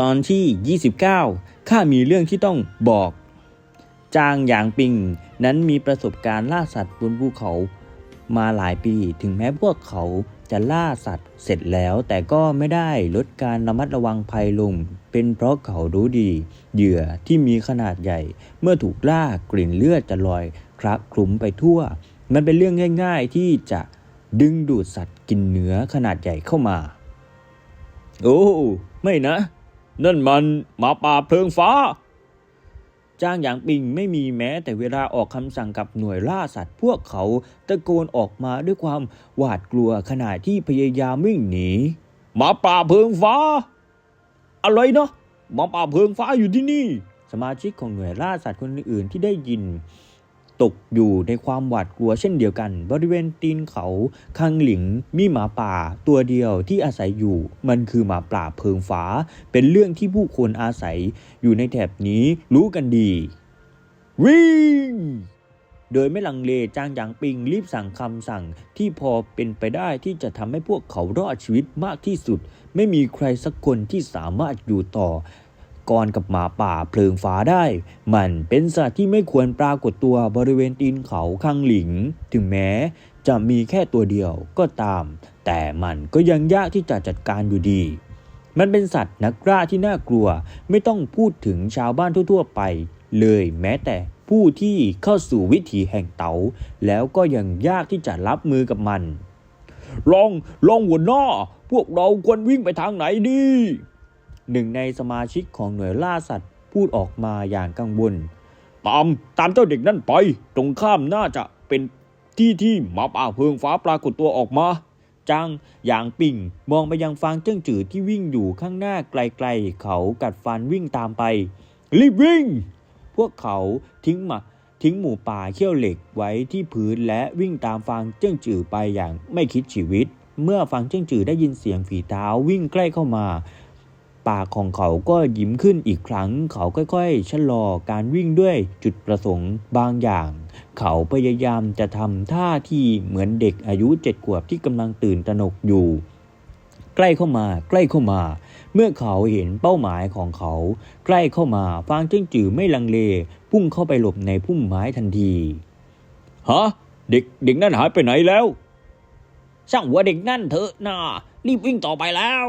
ตอนที่ 29 ข้ามีเรื่องที่ต้องบอก จางหยางปิงนั้นมีประสบการณ์ล่าสัตว์บนภูเขามาหลายปี ถึงแม้พวกเขาจะล่าสัตว์เสร็จแล้ว แต่ก็ไม่ได้ลดการระมัดระวังภัยลง เป็นเพราะเขารู้ดี เหยื่อที่มีขนาดใหญ่ เมื่อถูกล่ากลิ่นเลือดจะลอยคละคลุ้มไปทั่ว มันเป็นเรื่องง่าย ๆ ที่จะดึงดูดสัตว์กินเนื้อขนาดใหญ่เข้ามา โอ้ ไม่นะ นั่นมันหมาป่าเพลิงฟ้า จ้างหยางปิงไม่มีแม้แต่เวลาออกคำสั่งกับหน่วยล่าสัตว์พวกเขาตะโกนออกมาด้วยความหวาดกลัวขณะที่พยายามวิ่งหนีหมาป่าเพลิงฟ้า อะไรเนาะหมาป่าเพลิงฟ้าอยู่ที่นี่ สมาชิกของหน่วยล่าสัตว์คนอื่นที่ได้ยิน ตกอยู่ในความหวาดกลัวเช่นเดียวกัน บริเวณตีนเขาคังหลิงมีหมาป่าตัวเดียวที่อาศัยอยู่ มันคือหมาป่าเพิงฟ้า เป็นเรื่องที่ผู้คนอาศัยอยู่ในแถบนี้รู้กันดี วิ่งโดยไม่ลังเลจางหยางปิงรีบสั่งคำสั่งที่พอเป็นไปได้ที่จะทำให้พวกเขารอดชีวิตมากที่สุด ไม่มีใครสักคนที่สามารถอยู่ต่อ ก่อนกับหมาป่าเพลิงฟ้าได้ มันเป็นสัตว์ที่ไม่ควรปรากฏตัวบริเวณตีนเขาข้างหลิง ถึงแม้จะมีแค่ตัวเดียวก็ตาม แต่มันก็ยังยากที่จะจัดการอยู่ดี มันเป็นสัตว์นักล่าที่น่ากลัว ไม่ต้องพูดถึงชาวบ้านทั่วๆไป เลยแม้แต่ผู้ที่เข้าสู่วิถีแห่งเต๋าแล้วก็ยังยากที่จะรับมือกับมัน ลอง ลองหัวหน้า พวกเราควรวิ่งไปทางไหนดี หนึ่งในสมาชิกของหน่วยล่าสัตว์พูดออกมาอย่างกังวลตามตามเจ้าเด็กนั่นไป ตรงข้ามน่าจะเป็นที่ที่หมาป่าเพิงฟ้าปรากฏตัวออกมาจางหยางปิ่งมองไปยังฟางเจิ้งจือที่วิ่งอยู่ข้างหน้าไกลๆ เขากัดฟันวิ่งตามไป รีบวิ่ง พวกเขาทิ้งมาทิ้งหมูป่าเขี้ยวเหล็กไว้ที่พื้นและวิ่งตามฟางเจิ้งจือไปอย่างไม่คิดชีวิต เมื่อฟางเจิ้งจือได้ยินเสียงฝีเท้าวิ่งใกล้เข้ามา ปากของเขาก็ยิ้มขึ้นอีกครั้ง เขาค่อยๆ ชะลอการวิ่งด้วยจุดประสงค์บางอย่าง เขาพยายามจะทำท่าที่เหมือนเด็กอายุเจ็ดขวบที่กำลังตื่นตระหนกอยู่ ใกล้เข้ามาใกล้เข้ามา เมื่อเขาเห็นเป้าหมายของเขา ใกล้เข้ามาฟางจิ้งจือไม่ลังเล พุ่งเข้าไปหลบในพุ่มไม้ทันทีฮะเด็กเด็กนั่นหายไปไหนแล้วช่างหัวเด็กนั่นเถอะนะรีบวิ่งต่อไปแล้ว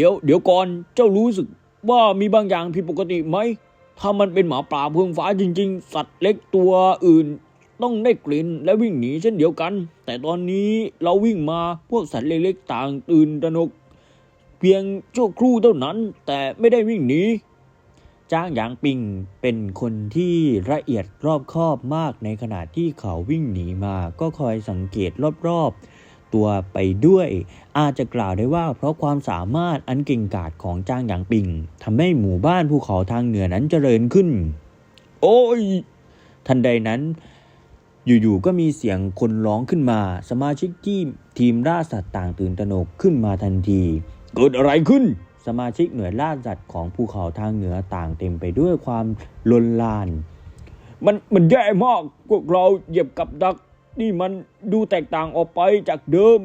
ดี๋ยวเดี๋ยวก่อนเจ้ารู้สึกว่ามีบางอย่างผิดปกติไหม ถ้ามันเป็นหมาป่าเพิงฟ้าจริง ๆ สัตว์เล็กตัวอื่น ต้องได้กลิ่นและวิ่งหนีเช่นเดียวกัน แต่ตอนนี้เราวิ่งมาพวกสัตว์เล็กๆต่างตื่นตระหนก เพียงชั่วครู่เท่านั้น แต่ไม่ได้วิ่งหนีจ้างหยางปิงเป็นคนที่ละเอียดรอบคอบมากในขณะที่เขาวิ่งหนีมาก็คอยสังเกตรอบๆ ตัวไปด้วย อาจจะกล่าวได้ว่าเพราะความสามารถอันเก่งกาจของจ้างหยางปิงทำให้หมู่บ้านภูเขาทางเหนือนั้นเจริญขึ้น โอ้ย ทันใดนั้นอยู่ๆ ก็มีเสียงคนร้องขึ้นมา สมาชิกที่ทีมล่าสัตว์ต่างตื่นตระหนกขึ้นมาทันที เกิดอะไรขึ้น สมาชิกหน่วยล่าสัตว์ของภูเขาทางเหนือต่างเต็มไปด้วยความลนลาน มันมันแย่มาก พวกเราเหยียบกับดัก นี่มันดูแตกต่างออกไปจากเดิม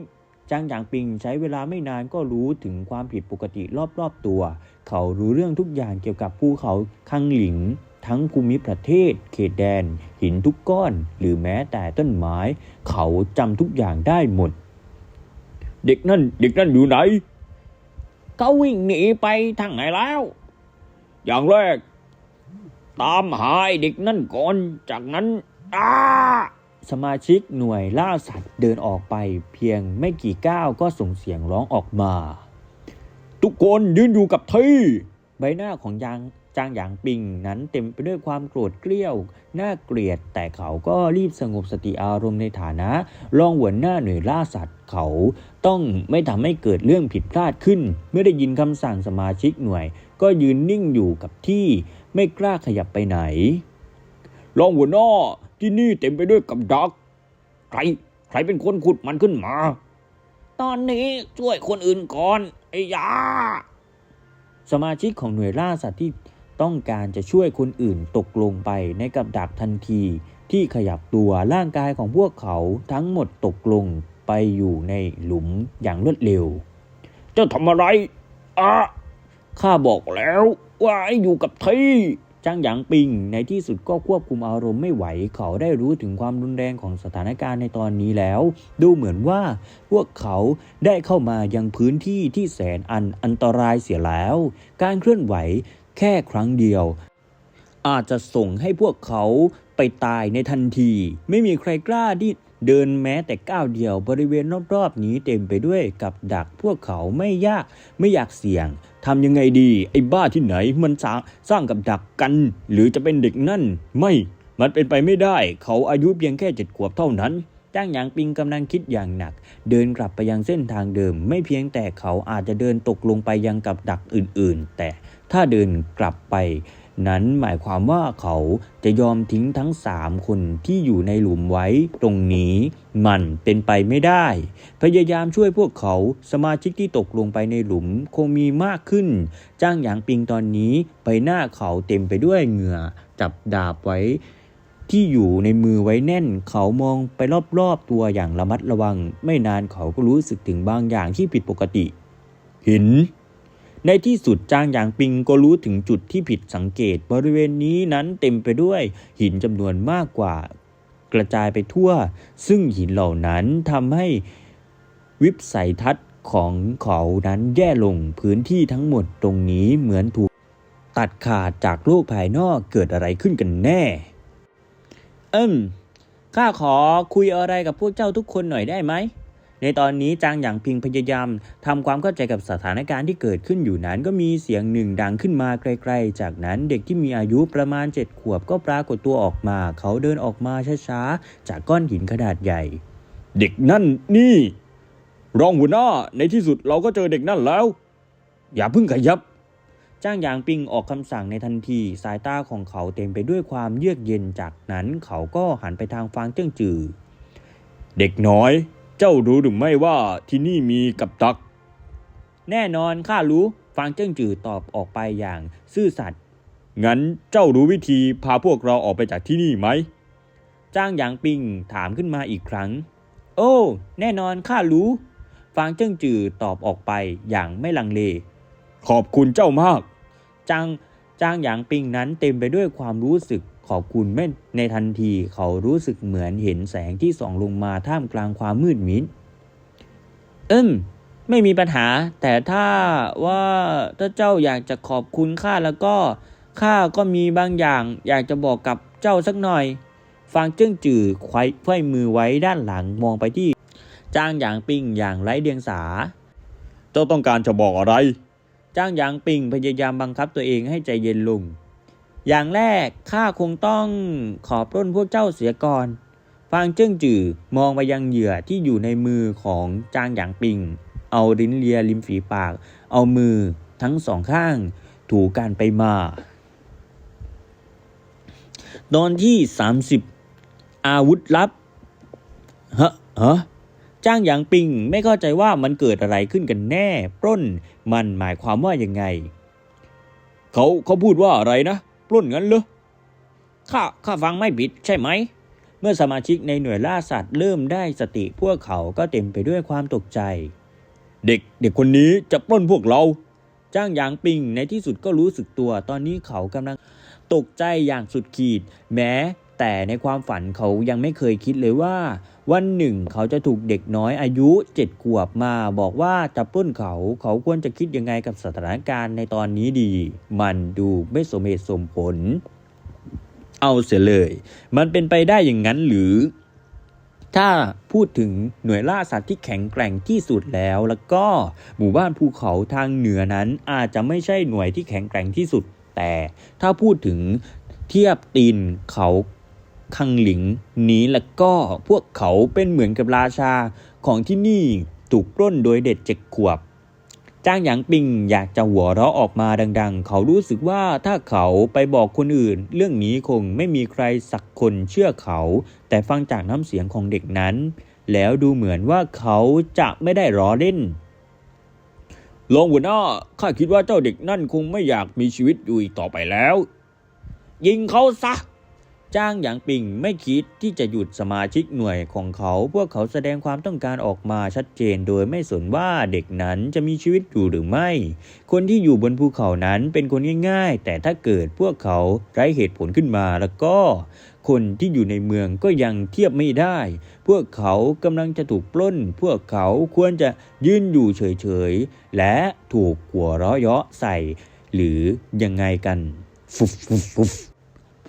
จางหยางปิงใช้เวลาไม่นานก็รู้ถึงความผิดปกติรอบๆตัว เขารู้เรื่องทุกอย่างเกี่ยวกับภูเขาคังหลิง ทั้งภูมิประเทศ เขตแดน หินทุกก้อน หรือแม้แต่ต้นไม้ เขาจำทุกอย่างได้หมด เด็กนั่นเด็กนั่นอยู่ไหน เขาวิ่งหนีไปทางไหนแล้ว อย่างแรก ตามหาไอ้เด็กนั่นก่อนจากนั้นอ้า สมาชิกหน่วยล่าสัตว์เดินออกไปเพียงไม่กี่ก้าวก็ส่งเสียงร้องออกมา ทุกคนยืนอยู่กับที่ใบหน้าของยางจางหยางปิงนั้นเต็มไปด้วยความโกรธเกรี้ยว น่าเกลียด แต่เขาก็รีบสงบสติอารมณ์ในฐานะรองหัวหน้าหน่วยล่าสัตว์ เขาต้องไม่ทำให้เกิดเรื่องผิดพลาดขึ้น เมื่อได้ยินคำสั่งสมาชิกหน่วย ก็ยืนนิ่งอยู่กับที่ไม่กล้าขยับไปไหน รองหัวหน้า ที่นี่เต็มไปด้วยกับดัก ใคร ใครเป็นคนขุดมันขึ้นมา ตอนนี้ช่วยคนอื่นก่อน ไอ้ยา สมาชิกของหน่วยล่าสัตว์ที่ต้องการจะช่วยคนอื่นตกลงไปในกับดักทันทีที่ขยับตัวร่างกายของพวกเขาทั้งหมดตกลงไปอยู่ในหลุมอย่างรวดเร็ว เจ้าทำอะไรอะข้าบอกแล้วว่าให้อยู่กับที่ จ้างหยางปิงในที่สุดก็ควบคุมอารมณ์ไม่ไหว เขาได้รู้ถึงความรุนแรงของสถานการณ์ในตอนนี้แล้ว ดูเหมือนว่าพวกเขาได้เข้ามายังพื้นที่ที่แสนอันอันตรายเสียแล้ว การเคลื่อนไหวแค่ครั้งเดียว อาจจะส่งให้พวกเขาไปตายในทันที ไม่มีใครกล้าที่ เดินแม้แต่ก้าวเดียวบริเวณรอบๆนี้เต็มไปด้วยกับดักพวกเขาไม่ยากไม่อยากเสี่ยงทำยังไงดี ไอ้บ้าที่ไหนมันสร้างสร้างกับดักกัน หรือจะเป็นเด็กนั่น ไม่ มันเป็นไปไม่ได้ เขาอายุเพียงแค่เจ็ดขวบเท่านั้นจ้างหยางปิงกำลังคิดอย่างหนัก เดินกลับไปยังเส้นทางเดิม ไม่เพียงแต่เขาอาจจะเดินตกลงไปยังกับดักอื่นๆ แต่ถ้าเดินกลับไป นั้นหมายความว่าเขาจะยอมทิ้งทั้งสามคนที่อยู่ในหลุมไว้ตรงนี้ มันเป็นไปไม่ได้ พยายามช่วยพวกเขาสมาชิกที่ตกลงไปในหลุมคงมีมากขึ้น จ้างหยางปิงตอนนี้ใบหน้าเขาเต็มไปด้วยเหงื่อ จับดาบไว้ ที่อยู่ในมือไว้แน่น เขามองไปรอบๆตัวอย่างระมัดระวัง ไม่นานเขาก็รู้สึกถึงบางอย่างที่ผิดปกติหิน ในที่สุดจางหยางปิงก็รู้ถึงจุดที่ผิดสังเกตบริเวณนี้นั้นเต็มไปด้วยหินจำนวนมากกว่า กระจายไปทั่ว ซึ่งหินเหล่านั้นทำให้วิสัยทัศน์ของเขานั้นแย่ลงพื้นที่ทั้งหมดตรงนี้เหมือนถูกตัดขาดจากโลกภายนอกเกิดอะไรขึ้นกันแน่ เอิมข้าขอคุยอะไรกับพวกเจ้าทุกคนหน่อยได้ไหม ในตอนนี้จางหยางพิงพยายามทำความเข้าใจกับสถานการณ์ที่เกิดขึ้นอยู่นั้น ก็มีเสียงหนึ่งดังขึ้นมาไกลๆ จากนั้นเด็กที่มีอายุประมาณเจ็ดขวบก็ปรากฏตัวออกมา เขาเดินออกมาช้าๆ จากก้อนหินขนาดใหญ่ เด็กนั่นนี่ รองหัวหน้าในที่สุดเราก็เจอเด็กนั่นแล้ว อย่าเพิ่งขยับจ้างหยางปิงออกคำสั่งในทันที สายตาของเขาเต็มไปด้วยความเยือกเย็นจากนั้นเขาก็หันไปทางฟางเจิ้งจือ เด็กน้อย เจ้ารู้หรือไม่ว่าที่นี่มีกับดัก แน่นอนข้ารู้ฟางเจิ้งจือตอบออกไปอย่างซื่อสัตย์งั้นเจ้ารู้วิธีพาพวกเราออกไปจากที่นี่ไหม จ้างหยางปิงถามขึ้นมาอีกครั้ง โอ้ แน่นอนข้ารู้ฟางเจิ้งจือตอบออกไปอย่างไม่ลังเล ขอบคุณเจ้ามาก จางจางหยางปิงนั้นเต็มไปด้วยความรู้สึก ขอบคุณแม่ในทันทีเขารู้สึกเหมือนเห็นแสงที่ส่องลงมาท่ามกลางความมืดมิดเอิมไม่มีปัญหา แต่ถ้าว่าถ้าเจ้าอยากจะขอบคุณข้าแล้วก็ข้าก็มีบางอย่าง อยากจะบอกกับเจ้าสักหน่อย ฟางเจิ้งจือไขว้ไขว้มือไว้ด้านหลังมองไปที่จางหยางปิงอย่างไร้เดียงสา เจ้าต้องการจะบอกอะไร จ้างหยางปิงพยายามบังคับตัวเองให้ใจเย็นลง อย่างแรกข้าคงต้องขอปล้นพวกเจ้าเสียก่อนฟางเจิ้งจือมองไปยังเหยื่อที่อยู่ในมือของจางหยางปิง เอาลิ้นเลียริมฝีปาก เอามือทั้งสองข้าง ถูกันไปมา ตอนที่ 30 อาวุธลับฮะฮะจ้างหยางปิงไม่เข้าใจว่ามันเกิดอะไรขึ้นกันแน่ ปล้นมันหมายความว่ายังไง เขาเขาพูดว่าอะไรนะ ปล้นงั้นเหรอข้าข้าฟังไม่ผิดใช่ไหม เมื่อสมาชิกในหน่วยล่าสัตว์เริ่มได้สติพวกเขาก็เต็มไปด้วยความตกใจ เด็กเด็กคนนี้จะปล้นพวกเรา จ้างหยางปิงในที่สุดก็รู้สึกตัว ตอนนี้เขากำลังตกใจอย่างสุดขีด แม้แต่ในความฝันเขายังไม่เคยคิดเลยว่า วันหนึ่งเขาจะถูกเด็กน้อยอายุเจ็ดขวบมา บอกว่าจะปล้นเขาเขาควรจะคิดยังไงกับสถานการณ์ในตอนนี้ดี มันดูไม่สมเหตุสมผล เอาเสียเลย มันเป็นไปได้อย่างนั้นหรือ ถ้าพูดถึงหน่วยล่าสัตว์ที่แข็งแกร่งที่สุดแล้วแล้วก็หมู่บ้านภูเขาทางเหนือนั้นอาจจะไม่ใช่หน่วยที่แข็งแกร่งที่สุด แต่ถ้าพูดถึงเทียบตีนเขา คังหลิงนี้แล้วก็พวกเขาเป็นเหมือนกับราชาของที่นี่ถูกปล้นโดยเด็กเจ็ดขวบ จ้างหยางปิงอยากจะหัวเราะออกมาดังๆ เขารู้สึกว่าถ้าเขาไปบอกคนอื่น เรื่องนี้คงไม่มีใครสักคนเชื่อเขา แต่ฟังจากน้ำเสียงของเด็กนั้น แล้วดูเหมือนว่าเขาจะไม่ได้ล้อเล่นรองหัวหน้าข้าคิดว่าเจ้าเด็กนั่นคงไม่อยากมีชีวิตอยู่อีกต่อไปแล้ว ยิงเขาซะ จ้างหยางปิงไม่คิดที่จะหยุดสมาชิกหน่วยของเขา พวกเขาแสดงความต้องการออกมาชัดเจนโดยไม่สนว่าเด็กนั้นจะมีชีวิตอยู่หรือไม่ คนที่อยู่บนภูเขานั้นเป็นคนง่าย ๆ แต่ถ้าเกิดพวกเขาไร้เหตุผลขึ้นมาแล้วก็ คนที่อยู่ในเมืองก็ยังเทียบไม่ได้ พวกเขากำลังจะถูกปล้น พวกเขาควรจะยืนอยู่เฉยๆ และถูกหัวเราะเยาะใส่ หรือยังไงกันฟุบฟุบฟุบ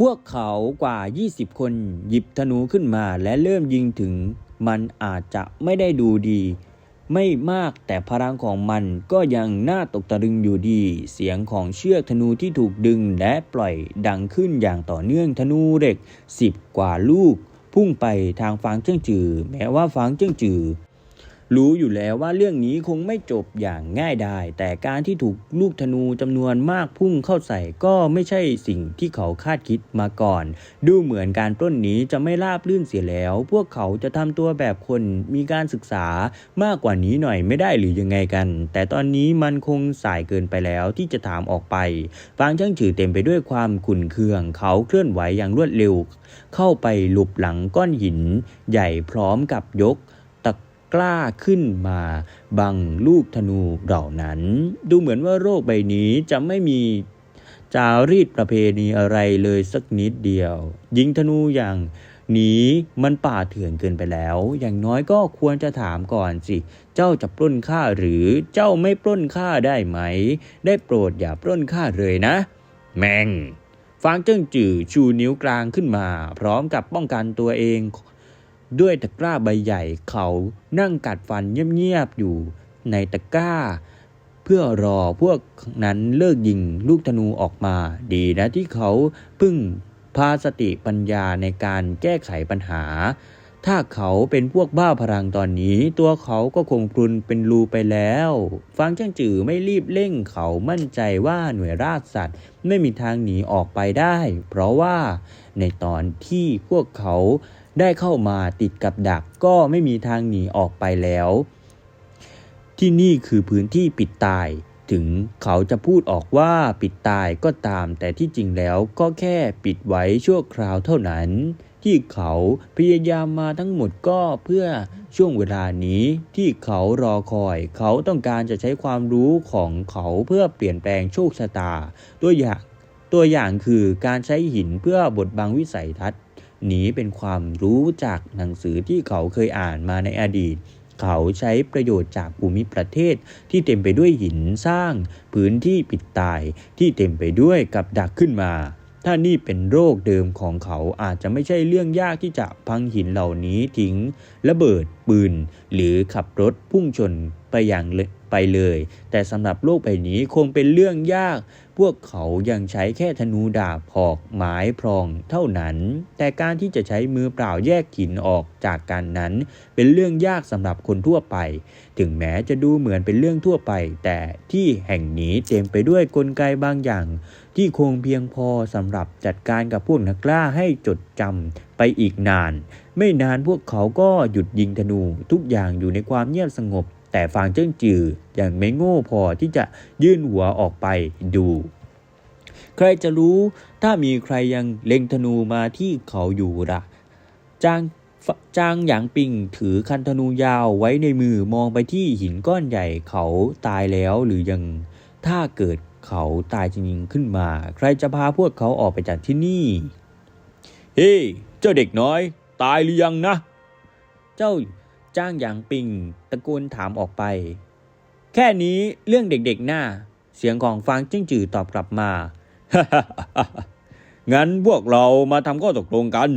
พวกเขากว่า 20 คนหยิบธนูขึ้นมาและเริ่มยิงถึง มันอาจจะไม่ได้ดูดี ไม่มากแต่พลังของมันก็ยังน่าตกตะลึงอยู่ดี เสียงของเชือกธนูที่ถูกดึงและปล่อยดังขึ้นอย่างต่อเนื่องธนูเหล็กสิบกว่าลูก พุ่งไปทางฟางเจิ้งจือ แม้ว่าฟางเจิ้งจือ รู้อยู่แล้วว่าเรื่องนี้คงไม่จบอย่างง่ายดาย แต่การที่ถูกลูกธนูจำนวนมากพุ่งเข้าใส่ก็ไม่ใช่สิ่งที่เขาคาดคิดมาก่อน ดูเหมือนการปล้นนี้จะไม่ราบลื่นเสียแล้ว พวกเขาจะทำตัวแบบคนมีการศึกษามากกว่านี้หน่อยไม่ได้หรือยังไงกัน แต่ตอนนี้มันคงสายเกินไปแล้วที่จะถามออกไปฟางช่างฉือเต็มไปด้วยความขุ่นเคือง เขาเคลื่อนไหวอย่างรวดเร็ว เข้าไปหลบหลังก้อนหิน ใหญ่พร้อมกับยกตะก ล้าขึ้นมาบังลูกธนูเหล่านั้น ดูเหมือนว่าโรคใบนี้จะไม่มีจารีตประเพณีอะไรเลยสักนิดเดียว ยิงธนูอย่างนี้มันป่าเถื่อนเกินไปแล้ว อย่างน้อยก็ควรจะถามก่อนสิ เจ้าจะปล้นข้าหรือเจ้าไม่ปล้นข้าได้ไหม ได้โปรดอย่าปล้นข้าเลยนะ แมงฟางเจิ้งจื่อชูนิ้วกลางขึ้นมา พร้อมกับป้องกันตัวเอง ด้วยตะกร้าใบใหญ่เขานั่งกัดฟันเงียบๆอยู่ในตะกร้า เพื่อรอพวกนั้นเลิกยิงลูกธนูออกมา ดีนะที่เขาพึ่งพาสติปัญญาในการแก้ไขปัญหา ถ้าเขาเป็นพวกบ้าพลังตอนนี้ ตัวเขาก็คงพรุนเป็นรูไปแล้วฟังเจ้างจือไม่รีบเร่งเขามั่นใจว่าหน่วยราชสัตว์ไม่มีทางหนีออกไปได้ เพราะว่าในตอนที่พวกเขา ได้เข้ามาติดกับดักก็ไม่มีทางหนีออกไปแล้ว ที่นี่คือพื้นที่ปิดตาย ถึงเขาจะพูดออกว่าปิดตายก็ตาม แต่ที่จริงแล้วก็แค่ปิดไว้ชั่วคราวเท่านั้น ที่เขาพยายามมาทั้งหมดก็เพื่อช่วงเวลานี้ที่เขารอคอย เขาต้องการจะใช้ความรู้ของเขาเพื่อเปลี่ยนแปลงโชคชะตา ตัวอย่างตัวอย่างคือการใช้หินเพื่อบดบังวิสัยทัศน์ นี้เป็นความรู้จากหนังสือที่เขาเคยอ่านมาในอดีต เขาใช้ประโยชน์จากภูมิประเทศที่เต็มไปด้วยหินสร้าง พื้นที่ปิดตายที่เต็มไปด้วยกับดักขึ้นมา ถ้านี่เป็นโรคเดิมของเขาอาจจะไม่ใช่เรื่องยากที่จะพังหินเหล่านี้ทิ้ง ระเบิดปืน หรือขับรถพุ่งชนไปอย่างไปเลย แต่สำหรับโลกใบนี้คงเป็นเรื่องยาก พวกเขายังใช้แค่ธนูดาบหอกไม้พรองเท่านั้น แต่การที่จะใช้มือเปล่าแยกหินออกจากกันนั้น เป็นเรื่องยากสำหรับคนทั่วไป ถึงแม้จะดูเหมือนเป็นเรื่องทั่วไป แต่ที่แห่งนี้เต็มไปด้วยกลไกบางอย่าง ที่คงเพียงพอสำหรับจัดการกับพวกนักล่าให้จดจำไปอีกนาน ไม่นานพวกเขาก็หยุดยิงธนู ทุกอย่างอยู่ในความเงียบสงบ แต่ฟางเจิ้งจือยังไม่โง่พอที่จะยื่นหัวออกไปดู ใครจะรู้ถ้ามีใครยังเล็งธนูมาที่เขาอยู่ล่ะจางจางหยางปิงถือคันธนูยาวไว้ในมือมองไปที่หินก้อนใหญ่เขาตายแล้วหรือยังถ้าเกิดเขาตายจริงๆขึ้นมา ใครจะพาพวกเขาออกไปจากที่นี่ เฮ้ เจ้าเด็กน้อย ตายหรือยังนะ เจ้า จ้างหยางปิงตะโกนถามออกไป แค่นี้เรื่องเด็กๆหน้า เสียงของฟางจิ้งจือตอบกลับมางั้นพวกเรามาทำข้อตกลงกัน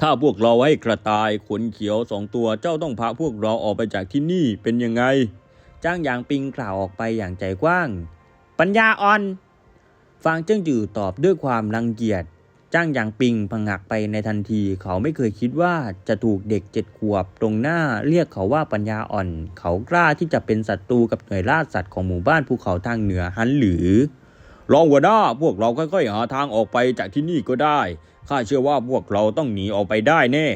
ถ้าพวกเราให้กระต่ายขนเขียวสองตัวเจ้าต้องพาพวกเราออกไปจากที่นี่เป็นยังไง จ้างหยางปิงกล่าวออกไปอย่างใจกว้าง ปัญญาอ่อน ฟางเจิ้งจือตอบด้วยความรังเกียจ จ้างหยางปิงพังหักไปในทันที เขาไม่เคยคิดว่าจะถูกเด็กเจ็ดขวบ ตรงหน้าเรียกเขาว่าปัญญาอ่อน เขากล้าที่จะเป็นศัตรูกับหน่วยล่าสัตว์ของหมู่บ้านภูเขาทางเหนือฮันหรือรองหัวหน้าพวกเราค่อยๆหาทางออกไปจากที่นี่ก็ได้ข้าเชื่อว่าพวกเราต้องหนีออกไปได้แน่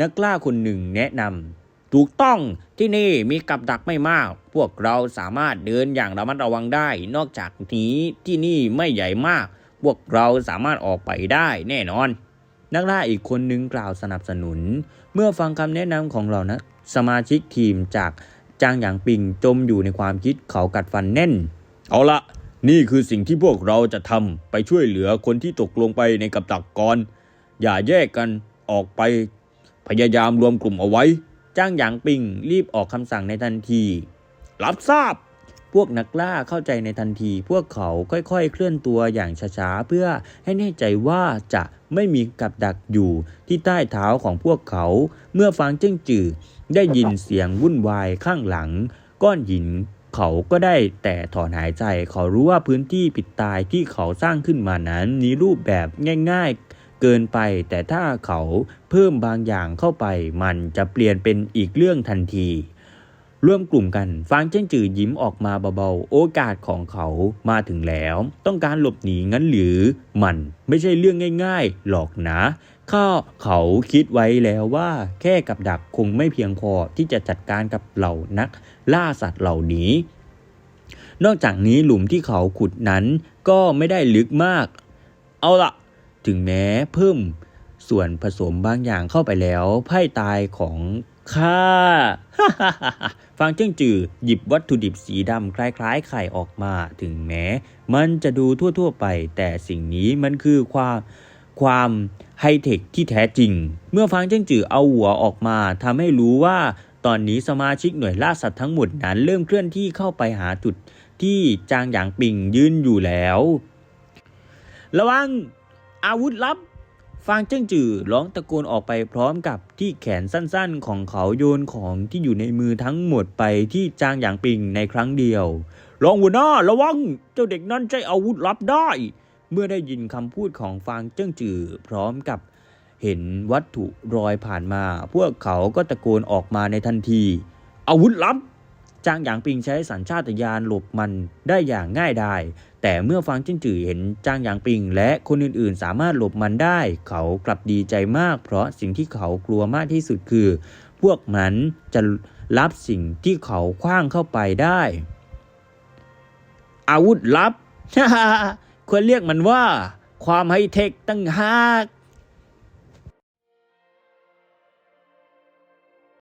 นักล่าคนหนึ่งแนะนำถูกต้องที่นี่มีกับดักไม่มาก พวกเราสามารถเดินอย่างระมัดระวังได้ นอกจากนี้ที่นี่ไม่ใหญ่มาก พวกเราสามารถออกไปได้แน่นอน นักล่าอีกคนนึงกล่าวสนับสนุน เมื่อฟังคำแนะนำของเรานะสมาชิกทีมจากจางหยางปิงจมอยู่ในความคิดเขากัดฟันแน่น เอาละนี่คือสิ่งที่พวกเราจะทำไปช่วยเหลือคนที่ตกลงไปในกับดักก่อน อย่าแยกกันออกไป พยายามรวมกลุ่มเอาไว้ จ้างหยางปิงรีบออกคำสั่งในทันที รับทราบ พวกนักล่าเข้าใจในทันที พวกเขาค่อยๆ เคลื่อนตัวอย่างช้าๆ เพื่อให้แน่ใจว่าจะไม่มีกับดักอยู่ที่ใต้เท้าของพวกเขา เมื่อฟังเจิ้งจือได้ยินเสียงวุ่นวายข้างหลัง ก้อนหินเขาก็ได้แต่ถอนหายใจ เขารู้ว่าพื้นที่ปิดตายที่เขาสร้างขึ้นมานั้นมีรูปแบบง่าย ๆ เกินไป แต่ถ้าเขาเพิ่มบางอย่างเข้าไป มันจะเปลี่ยนเป็นอีกเรื่องทันที ร่วมกลุ่มกันฟางเจิ้งจือยิ้มออกมาเบาๆ โอกาสของเขามาถึงแล้ว ต้องการหลบหนีงั้นหรือ มันไม่ใช่เรื่องง่ายๆ หรอกนะข้าเขาคิดไว้แล้วว่าแค่กับดักคงไม่เพียงพอที่จะจัดการกับเหล่านักล่าสัตว์เหล่านี้ นอกจากนี้หลุมที่เขาขุดนั้นก็ไม่ได้ลึกมาก เอาละถึงแม้เพิ่มส่วนผสมบางอย่างเข้าไปแล้วไพ่ตายของ ข้าฟังเจิ้งจือหยิบวัตถุดิบสีดำคล้ายๆ ไข่ออกมา ถึงแม้ มันจะดูทั่วๆไป แต่สิ่งนี้มันคือความความไฮเทคที่แท้จริง เมื่อฟังเจิ้งจือเอาหัวออกมาทำให้รู้ว่าตอนนี้สมาชิกหน่วยล่าสัตว์ทั้งหมดนั้นเริ่มเคลื่อนที่เข้าไปหาจุดที่จางหยางปิงยืนอยู่แล้ว ระวังอาวุธลับ ฟางเจิ้งจือร้องตะโกนออกไปพร้อมกับที่แขนสั้นๆของเขาโยนของที่อยู่ในมือทั้งหมดไปที่จางหยางปิงในครั้งเดียวรองหัวหน้าระวังเจ้าเด็กนั้นใช้อาวุธลับได้ เมื่อได้ยินคำพูดของฟางเจิ้งจือพร้อมกับเห็นวัตถุรอยผ่านมา พวกเขาก็ตะโกนออกมาในทันที อาวุธลับ จางหยางปิงใช้สัญชาตญาณหลบมันได้อย่างง่ายดายแต่เมื่อฟังจิ้นจือเห็นจางหยางปิง และคนอื่นๆ สามารถหลบมันได้ เขากลับดีใจมาก เพราะสิ่งที่เขากลัวมากที่สุดคือ พวกมันจะรับสิ่งที่เขาคว้างเข้าไปได้ อาวุธลับควรเรียกมันว่า ความไฮเทคตั้งหาก